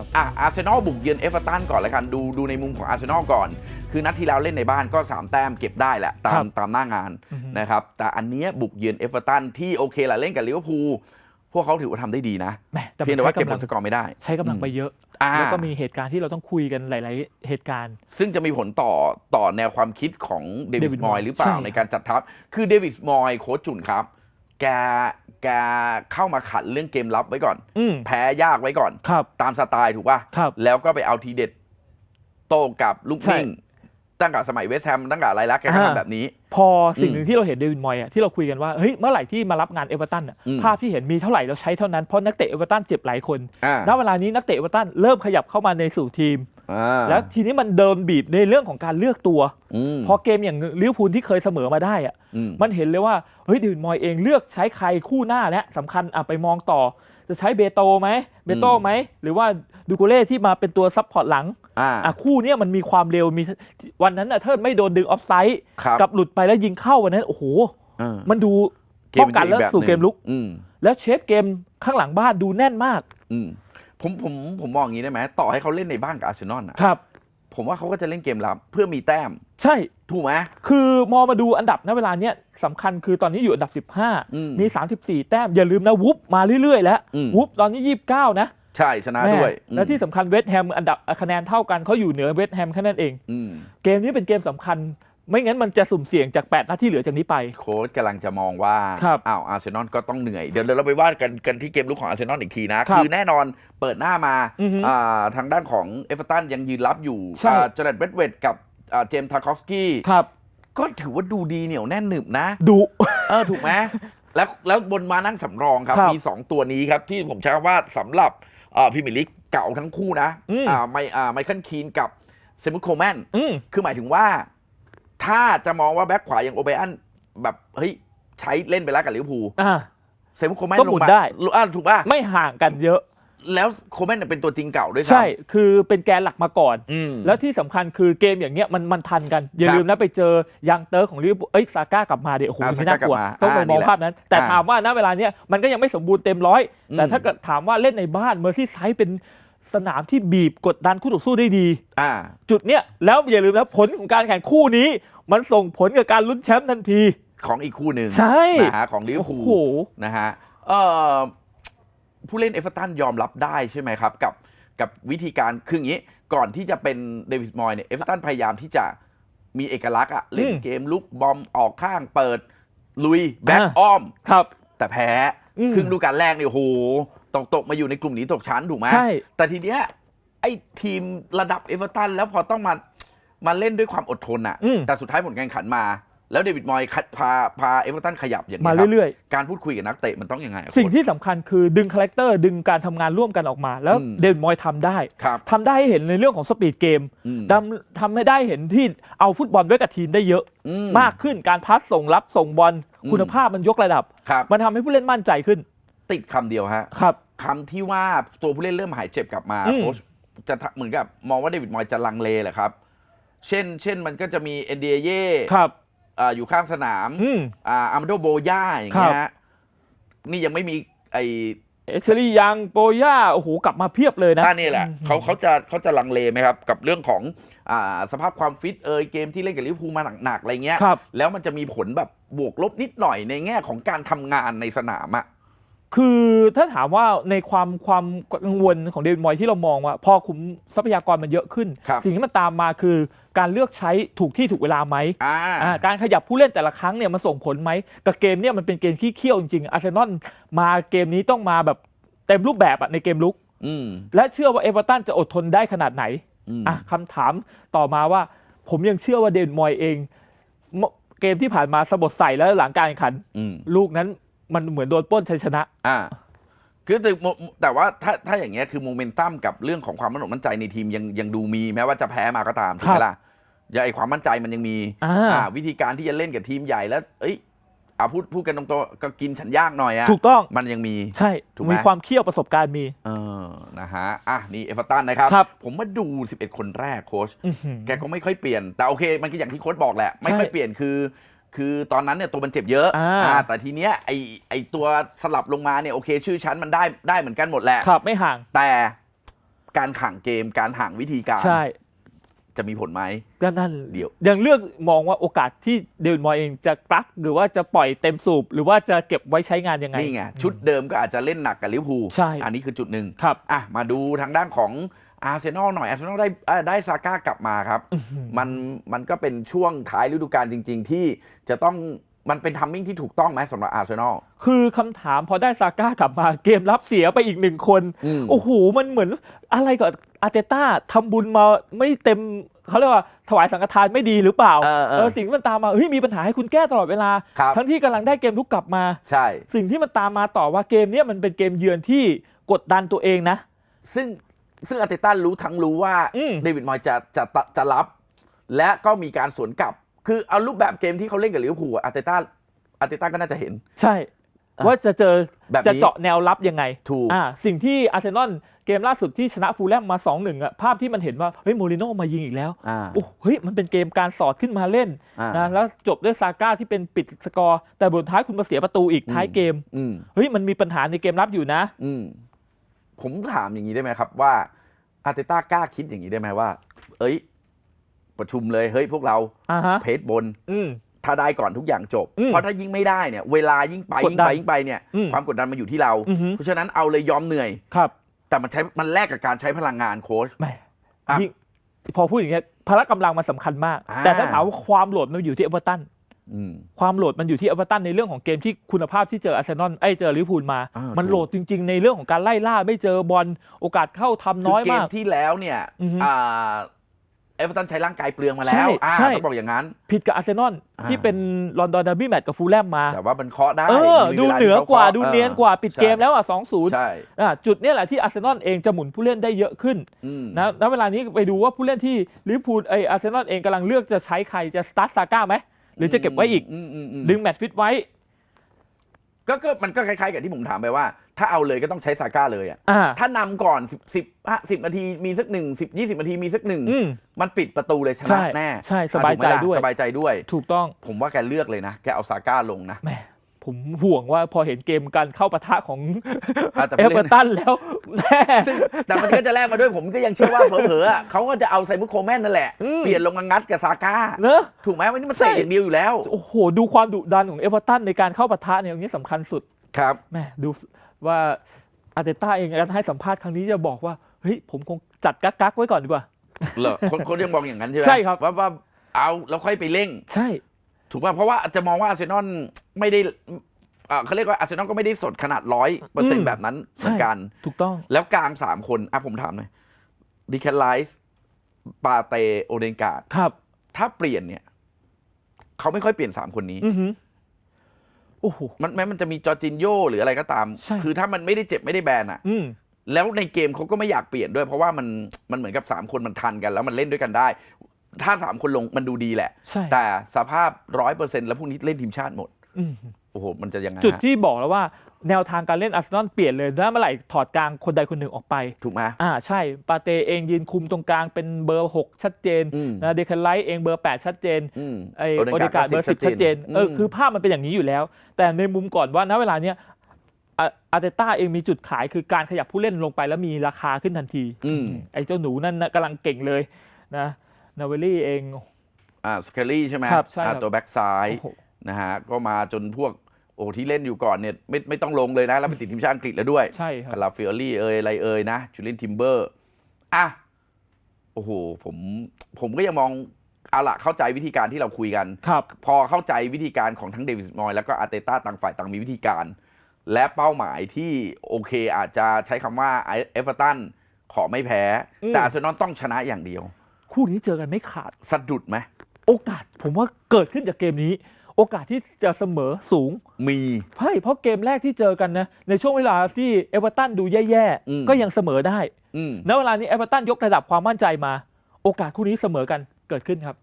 ครับ อะอาร์เซนอลบุกเยือนเอเวอร์ตันก่อนเลยกันดูดูในมุมของอาร์เซนอลก่อน คือนัดที่แล้วเล่นในบ้านก็ 3 แต้มเก็บได้แหละ ตาครัมบตามหน้างานอือฮึ นะครับแต่อันเนี้ยบุกเยือนเอเวอร์ตันที่โอเคแหละเล่นกับลิเวอร์พูลพวกเขาถือว่าทำได้ดีนะ แหมแต่เพียงแต่ว่าใช้เก็บผกำลัลงสกอร์ไม่ได้ใช้กำลังไปเยอะ อ่า แล้วก็มีเหตุการณ์ที่เราต้องคุยกันหลาย ๆ เหตุการณ์ ซึ่งจะมีผลต่อต่อแนวความคิดของเดวิด David มอย Moyes หรือเปล่าใช่ ในการจัดทัพ คือเดวิดมอยโค้ชจุนครับ แกแกเข้ามาขัดเรื่องเกมรับไว้ก่อน อืม แพ้ยากไว้ก่อน ครับ ตามสไตล์ถูกป่ะ ครับ แล้วก็ไปเอาทีเด็ด โต้กับลูกใช่นิ่งตั้งแต่สมัยเวสต์แฮมตั้งแต่อะไรลักษณ์แกก็อ่า ทำแบบนี้ พอสิ่งหนึ่งที่เราเห็นเดวิดมอยอะที่เราคุยกันว่าเฮ้ยเมื่อไหร่ที่มารับงานเอเวอร์ตันอะอืม ภาพที่เห็นมีเท่าไหร่เราใช้เท่านั้นเพราะนักเตะเอเวอร์ตันเจ็บหลายคนอ่าณเวลานี้นักเตะเอเวอร์ตันเริ่มขยับเข้ามาในสู่ทีม อ่าแล้วทีนี้มันเดินบีบในเรื่องของการเลือกตัวอืมพอเกมอย่างลิเวอร์พูลที่เคยเสมอมาได้อะอืม มันเห็นเลยว่าเฮ้ยเดวิดมอยเองเลือกใช้ใครคู่หน้าและสำคัญอะไปมองต่อ จะใช้เบโตไหมเบโตไหมหรือว่าดูโกเล่ที่มาเป็นตัวซับพอร์ตหลังอ่า อะคู่เนี้ยมันมีความเร็วมีวันนั้นอะเทิดไม่โดนดึงออฟไซด์ครับกับหลุดไปแล้วยิงเข้าวันนั้นโอ้โหเออ มันดูเกป้มองกันจะแล้วแบบสู่หนึ่งเกมลุก อืมแล้วเชฟเกมข้างหลังบ้านดูแน่นมาก อืม ผมผมผมมองอย่างนี้ได้ไหมต่อให้เขาเล่นในบ้านกับอาร์เซนอลนะครับ ผมว่าเขาก็จะเล่นเกมรับเพื่อมีแต้ม ใช่ ถูกไหม คือมองมาดูอันดับณเวลาเนี้ยสำคัญคือตอนนี้อยู่อันดับ อืม15 มี 34 แต้ม อย่าลืมนะวุบมาเรื่อยๆ แล้วอืม วุบตอนนี้ 29 นะใช่ชนะแม่ด้วยและที่สำคัญเวสต์แฮมอันดับคะแนนเท่ากันเขาอยู่เหนือเวสต์แฮมแค่นั้นเอง อืม เกมนี้เป็นเกมสำคัญ ไม่งั้นมันจะสุ่มเสี่ยงจาก 8 นัดที่เหลือจากนี้ไป โค้ชกำลังจะมองว่า ครับอ้าวอาร์เซนอลก็ต้องเหนื่อย เดี๋ยวเราไปว่ากันกันที่เกมลุกของอาร์เซนอลอีกทีนะ ครับคือแน่นอนเปิดหน้ามาอือฮึอ่าทางด้านของเอเวอร์ตันยังยืนรับอยู่ใช่ อ่าเจเรตเบดเวดกับอ่าเจมส์ทาคอฟสกี้ ครับก็ถือว่าดูดีเหนียวแน่นหนึบนะ ดุ เออ ถูกไหมแล้วแล้วบนมานั่งสำรองครับ ครับมี 2 ตัวนี้ครับที่ผมใช้คำว่าสำหรับพรีเมียร์ลีกเก่าทั้งคู่นะอืมอ่าไมอ่าไมเคิลคีนกับเซมุตโคแมน อืม คือหมายถึงว่า ถ้าจะมองว่าแบ็คขวาอย่างโอเบอันแบบเฮ้ยใช้เล่นไปแล้วกับลิเวอร์พูลอ่าเซมุตโคแมนก็ลหมุงนมาได้ อ่าถูกป่ะไม่ห่างกันเยอะ แล้วโคแมนเนยเป็นตัวจริงเก่าด้วยซ้ำใช่ คือเป็นแกนหลักมาก่อนอืมแล้วที่สำคัญคือเกมอย่างเงี้ยมันมันทันกัน อย่าครับลืมนะไปเจอยังเตอร์ของลิเวอร์พูลเอ้ยซาก้ากลับมาเดี๋ยวโอ้โหอ่าไม่น่ากลัวซาก้ากลับมาต้องไปอ่ามองนี่แหละภาพนั้น แต่อ่าถามว่าณเวลาเนี้ยมันก็ยังไม่สมบูรณ์เต็มร้อยอืมแต่ถ้าเกิดถามว่าเล่นในบ้านเมอร์ซี่ไซด์เป็นสนามที่บีบกดดันคู่ต่อสู้ได้ดี อ่า จุดเนี้ยแล้วอย่าลืมนะผลของการแข่งคู่นี้ มันส่งผลกับการลุ้นแชมป์ทันที ของอีกคู่หนึ่งใช่ นะฮะของลิเวอโอ้ร์พูโห ลนะฮะเอ่อผู้เล่นเอเวอร์ตันยอมรับได้ใช่ไหมครับ กับกับวิธีการคืออย่างนี้ ก่อนที่จะเป็นเดวิสมอยเนี่ยเอเวอร์ตันพยายามที่จะมีเอกลักษณ์อะเล่นอืมเกมลุกบอมออกข้างเปิด ลุย แบ็คอ่า อ้อม ครับ แต่แพ้ อืมครึ่งฤดูกาลแรกเนี่ยโอ้โหตกตกมาอยู่ในกลุ่มหนีตกชั้นถูกไหมใช่ แต่ทีเนี้ยไอ้ทีมระดับเอเวอร์ตันแล้วพอต้องมา มาเล่นด้วยความอดทนอะอืมแต่สุดท้ายผลการแข่งขันมา แล้วเดวิดมอยคัดพาพาเอเวอร์ตันขยับอย่างมานี้ครับเรื่อยการพูดคุยกับนักเตะมันต้องยังไงอะๆสิ่งโค้ช ที่สำคัญคือดึงคาแรคเตอร์ดึงการทำงานร่วมกันออกมา แล้วอืม เดนมอยทำได้ครับทำได้ให้เห็นในเรื่องของสปีดเกมอืมทำทำให้ได้เห็นที่เอาฟุตบอลไว้กับทีมได้เยอะ อื มากขึ้นการพัสส่งรับส่งบอลอืม คุณภาพมันยกระดับ ครับ มันทำให้ผู้เล่นมั่นใจขึ้นติดคำเดียวฮะครับ คำที่ว่าตัวผู้เล่นเริ่มหายเจ็บกลับมาอืม โค้ชจะทะเหมือนกับมองว่าเดวิดมอยจะลังเลแหละครับ เช่น เช่นมันก็จะมีเอ็นเดียเย่ครับ อ่าอยู่ข้างสนาม อืม อ่าอามาโดโบย่าอย่างเงี้ยฮะนี่ยังไม่มีไอ้เอเชอรี่ยังโปย่าโอ้โหกลับมาเพียบเลยนะท่านี่แหละอืมเขาเขาจะเขาจะลังเลไหมครับ กับเรื่องของอ่าสภาพความฟิตเอยเกมที่เล่นกับลิเวอร์พูลมาหนักๆอะไรเงี้ย ครับ แล้วมันจะมีผลแบบบวกลบนิดหน่อยในแง่ของการทำงานในสนามอะ คือถ้าถามว่าในความความกังวลของเดวิดมอยที่เรามองว่า พอคุมทรัพยากรมันเยอะขึ้น ครับสิ่งที่มันตามมาคือการเลือกใช้ถูกที่ถูกเวลาไหมอ่า อ่าการขยับผู้เล่นแต่ละครั้งเนี่ยมันส่งผลไหมกับเกมเนี่ยมันเป็นเกมขี้เคี่ยวจริงๆอาร์เซนอลมาเกมนี้ต้องมาแบบเต็มรูปแบบอะในเกมลุก อืม และเชื่อว่าเอเวอร์ตันจะอดทนได้ขนาดไหนอืม อะคำถามต่อมาว่า ผมยังเชื่อว่าเดนมอยเองเมื่อเกมที่ผ่านมาสะบดใส่แล้วหลังการแข่งขัน อืม ลูกนั้น มันเหมือนโดนปล้นชัยชนะ อ่า คือแต่โมแต่ว่าถ้าถ้าอย่างเงี้ยคือโมเมนตัมกับเรื่องของความมั่นอกมั่นใจในทีมยังยังดูมีแม้ว่าจะแพ้มาก็ตามถูกไหมล่ะอย่าไอความมั่นใจมันยังมีอ่าวิธีการที่จะเล่นกับทีมใหญ่แล้ว เอ้ยอ่าพูดพูดกันตรงๆก็กินฉันยากหน่อยอะถูกต้องมันยังมี ใช่ถูกไหม มีความเคี่ยวประสบการณ์มี เออนะฮะอะนี่เอเวอร์ตันนะครับ ครับ ผมมาดู 11 คนแรกโค้ช อื้อหือ แกก็ไม่ค่อยเปลี่ยน แต่โอเค มันก็อย่างที่โค้ชบอกแหละ ไม่ใช่ค่อยเปลี่ยนคือ คือตอนนั้นเนี่ยตัวมันเจ็บเยอะอ่าแต่ทีเนี้ยไอไอตัวสลับลงมาเนี่ยโอเค ชื่อชั้นมันได้ได้เหมือนกันหมดแหละ ครับไม่ห่างแต่การขังเกมการห่างวิธีการใช่จะมีผลไหม ก็นั่นเดี๋ยว ยังเลือกมองว่าโอกาสที่เดวิดมอยเองจะกลักหรือว่าจะปล่อยเต็มสูบ หรือว่าจะเก็บไว้ใช้งานยังไง นี่ไงชุดเดิมก็อาจจะเล่นหนักกับลิเวอร์พูลใช่ อันนี้คือจุดหนึ่งครับ อะมาดูทางด้านของ อาร์เซนอลหน่อยอาร์เซนอลได้อ่าได้ซาก้ากลับมาครับมันมันก็เป็นช่วงท้ายฤดูกาลจริง ๆ ที่จะต้องมันเป็นทัมมิ่งที่ถูกต้องไหมสำหรับอาร์เซนอลคือคำถามพอได้ซาก้ากลับมาเกมรับเสียไปอีกหนึ่งคนอืมโอ้โห มันเหมือนอะไรกับอาร์เตต้าทำบุญมาไม่เต็มเขาเรียกว่าถวายสังฆทานไม่ดีหรือเปล่าเออเออสิ่งที่มันตามมาเฮ้ยมีปัญหาให้คุณแก้ตลอดเวลาครับทั้งที่กำลังได้เกมลุกกลับมา ใช่ สิ่งที่มันตามมาต่อว่าเกมเนี้ยมันเป็นเกมเยือนที่กดดันตัวเองนะ ซึ่ง ซึ่งอาร์เตต้ารู้ทั้งรู้ว่าอืมเดวิดมอยส์จะจะจะจะรับ และก็มีการสวนกลับ คือเอารูปแบบเกมที่เขาเล่นกับลิเวอร์พูลอะอาร์เตต้าอาร์เตต้าก็น่าจะเห็น ใช่อะว่าจะเจอแบบนี้จะเจาะแนวรับยังไงถูกอ่าสิ่งที่อาร์เซนอลเกมล่าสุดที่ชนะฟูลแลมมา 2-1อะภาพที่มันเห็นว่า เฮ้ยโมริโน่มายิงอีกแล้วอ่าโอ้เฮ้ยมันเป็นเกมการสอดขึ้นมาเล่นอ่านะแล้วจบด้วยซาก้าที่เป็นปิดสกอร์ แต่บนท้ายคุณมาเสียประตูอีกท้ายเกมอืมเฮ้ยมันมีปัญหาในเกมรับอยู่นะอืม ผมถามอย่างนี้ได้ไหมครับว่าอาร์เตต้ากล้าคิดอย่างนี้ได้ไหมว่า เอ้ย ประชุมเลยเฮ้ยพวกเราอ่าฮะ เพจบน อืม ถ้าได้ก่อนทุกอย่างจบ อืมเพราะถ้ายิ่งไม่ได้เนี่ย เวลายิ่งไปกดยิ่งดันไปยิ่งไปเนี่ย อืมความกดดันมันอยู่ที่เรา อือฮึ เพราะฉะนั้นเอาเลยยอมเหนื่อย ครับแต่มันใช้มันแลกกับการใช้พลังงานโค้ช แหมอะยิ่งพอพูดอย่างเงี้ยพละกำลังมันสำคัญมาก อ่า แต่ถ้าถามว่าความโหลดมันอยู่ที่เอเวอร์ตัน อืม ความโหลดมันอยู่ที่เอเวอร์ตันในเรื่องของเกมที่คุณภาพที่เจออาร์เซนอลไอ้ยเจอลิเวอร์พูลมา อ่ามันถูกโหลดจริง ๆ ในเรื่องของการไล่ล่าไม่เจอบอลโอกาสเข้าทำน้อยคืเกมามกที่แล้วเนี่ยอือฮึอ่าเอฟเวอร์ตันใช้ร่างกายเปลืองมาแล้วใช่อ่าใช่ ต้องบอกอย่างนั้น ผิดกับอาร์เซนอลอ่า ที่เป็นลอนดอนดาร์บี้แมตช์กับฟูลแลมมา แต่ว่ามันเคาะได้เออมีดูวลเหนือกว่าที่ขดูคาะเนียนกว่าปิดใช่เกมแล้วอะสองศูนย์ใช่จุดเนี้ยแหละที่อาร์เซนอลเองจะหมุนผู้เล่นได้เยอะขึ้น อืม นะณเวลานี้ไปดูว่าผู้เล่นที่ลิเวอร์พูลไออาร์เซนอลเองกำลังเลือกจะใช้ใครจะสตาร์ทซาก้าไหม หรือจะเก็บไว้อีกมอืมอืมดึงแมตช์ฟิตไว้ ก็ก็มันก็คล้ายๆกับที่ผมถามไปว่า ถ้าเอาเลยก็ต้องใช้ซาก้าเลยอะอ่า ถ้านำก่อนสิบสิบสิบนาทีมีสักหนึ่งสิบยี่สิบนาทีมีสักหนึ่งอืมมันปิดประตูเลยชใช่นะแน่ใช่สบายใจอะถูกไหมล่ะด้วย สบายใจด้วย ถูกต้องผมว่าแกเลือกเลยนะ แกเอาซาก้าลงนะ แหม ผมห่วงว่าพอเห็นเกมการเข้าปะทะของอะแต่เอผู้เวอเล่น ร์ตันแล้วแม่ ซึ่งแต่มันก็จะแลกมาด้วยผมก็ยังเชื่อว่าเผลอๆอะเขาก็จะเอาไซมุโคแมนนั่นแหละ อืม เปลี่ยนลงมางัดกับซาก้า เนอะ ถูกไหมวันนี้มันใช่ เตะอย่างเดียวอยู่แล้ว โอ้โห ดูความดุดันของเอเวอร์ตันในการเข้าปะทะเนี่ยอย่างนี้สำคัญสุด ครับ แม่ดูว่าอาร์เตต้าเองการให้สัมภาษณ์ครั้งนี้จะบอกว่า เฮ้ย ผมคงจัดกักกักๆไว้ก่อนดีกว่า เหรอคนคนยังมองอย่างนั้นใช่ไหมใช่ครับ ว่าว่าเอาแล้วค่อยไปเร่ง ใช่ ถูกป่ะเพราะว่าอาจจะมองว่าอาร์เซนอล ไม่ได้อ่าเขาเรียกว่าอาร์เซนอลก็ไม่ได้สดขนาดร้อยเปอร์เซ็นต์แบบนั้นเหมือนกัน ถูกต้อง แล้วกลางสามคนอะผมถามหน่อยดิแคนไลส์ปาเตโอเดนการ์ดครับ ถ้าเปลี่ยนเนี่ย เขาไม่ค่อยเปลี่ยนสามคนนี้ อือหือโอ้โห มันแม้มันจะมีจอร์จินโยหรืออะไรก็ตาม ใช่ คือถ้ามันไม่ได้เจ็บไม่ได้แบนอะอืม แล้วในเกมเขาก็ไม่อยากเปลี่ยนด้วย เพราะว่ามันมันเหมือนกับสามคนมันทันกัน แล้วมันเล่นด้วยกันได้ ถ้าสามคนลงมันดูดีแหละ ใช่ แต่สภาพร้อยเปอร์เซ็นต์แล้วพวกนี้เล่นทีมชาติหมดอืม โอ้โหมันจะยังไงจุดฮะที่บอกแล้วว่าแนวทางการเล่นอาร์เซนอลเปลี่ยนเลยถ้าเมื่อไหร่ถอดกลางคนใดคนหนึ่งออกไป ถูกไหมอ่าใช่ ปาเตเองยืนคุมตรงกลางเป็นเบอร์ 6 ชัดเจนอืมนะเดคันไลท์เองเบอร์ 8 ชัดเจนอืมไอโอโอเดเดกาการ์เบอร์ชัสิดบเจนชัดเจนเอออืมคือภาพมันเป็นอย่างนี้อยู่แล้ว แต่ในมุมก่อนว่าณเวลาเนี้ยอาอาร์เตต้าเองมีจุดขายคือการขยับผู้เล่นลงไปแล้วมีราคาขึ้นทันทีอืมไอ้เจ้าหนูนั่นนะกำลังเก่งเลยนะนาเวลี่เองอ่าสเคลลี่ใช่ไหมครับใช่อ่าครับตัวแบ็กซ้ายโอ้โห นะฮะก็มาจนพวกโอ้ที่เล่นอยู่ก่อนเนี่ยไม่ไม่ต้องลงเลยนะ แล้วไปติดทีมชาติอังกฤษแล้วด้วยใช่ครับ คาราฟิโอลี่เอยอะไรเอยนะจูเลียนทิมเบอร์อะโอ้โหผมผมก็ยังมองเอาละเข้าใจวิธีการที่เราคุยกัน ครับ พอเข้าใจวิธีการของทั้งเดวิสมอยแล้วก็อาร์เตต้าต่างฝ่ายต่างมีวิธีการ และเป้าหมายที่โอเคอาจจะใช้คำว่าเอฟเวอร์ตันขอไม่แพ้ อืม แต่อาร์เซนอลต้องชนะอย่างเดียว คู่นี้เจอกันไม่ขาด สะดุดไหม โอกาสผมว่าเกิดขึ้นจากเกมนี้ โอกาสที่จะเสมอสูงมีใช่เพราะเกมแรกที่เจอกันนะในช่วงเวลาที่เอเวอร์ตันดูแย่อืมๆก็ยังเสมอได้อืมณเวลานี้เอเวอร์ตันยกระดับความมั่นใจมา โอกาสคู่นี้เสมอกันเกิดขึ้นครับ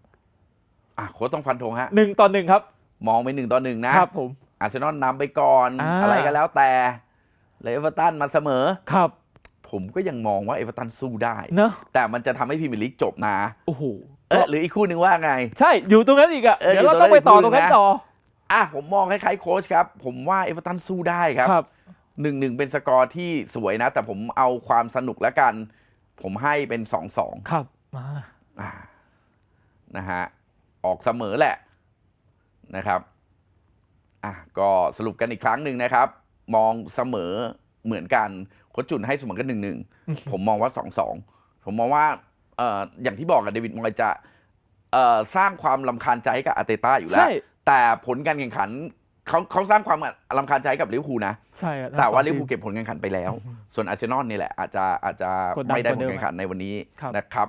อะโค้ชต้องฟันธงฮะหนึ่งต่อหนึ่งครับ มองไปหนึ่งต่อหนึ่งนะครับผมอาร์เซนอลนำไปก่อนอ่าอะไรก็แล้วแต่แล้วเอเวอร์ตันมาเสมอครับผมก็ยังมองว่าเอเวอร์ตันสู้ได้เนอะแต่มันจะทำให้พรีเมียร์ลีกจบนะ โอ้โห เออหรืออีกคู่หนึ่งว่าไง ใช่อยู่ตรงนั้นอีกอะเออเดี๋ยวอยู่เราตรงนั้นต้องไปต่ออีกตรงนั้นคู่หนึ่งนะต่ออะผมมองคล้ายๆโค้ชครับ ผมว่าเอเวอร์ตันสู้ได้ครับครับหนึ่งหนึ่งเป็นสกอร์ที่สวยนะ แต่ผมเอาความสนุกแล้วกัน ผมให้เป็นสองสองครับมาอ่านะฮะออกเสมอแหละนะครับอะก็สรุปกันอีกครั้งหนึ่งนะครับ มองเสมอเหมือนกันโคชจุนให้เสมอกันหนึ่งหนึ่งผมมองว่าสองสองผมมองว่า เอ่ออย่างที่บอกกับเดวิดมอยจะเอ่อสร้างความลำคาญใจให้กับอาร์เตต้าอยู่แล้ว ใช่ แต่ผลการแข่งขันเขาเขาสร้างความลำคาญใจให้กับลิเวอร์พูลนะ ใช่อะแต่ว่าทั้งสองลิเวอร์พูลทีม เก็บผลการแข่งขันไปแล้ว ส่วนอาร์เซนอลนี่แหละอาจจะอาจจะกดดันไม่ได้กว่าผลเดิมการแข่งขันในวันนี้ครับ นะครับ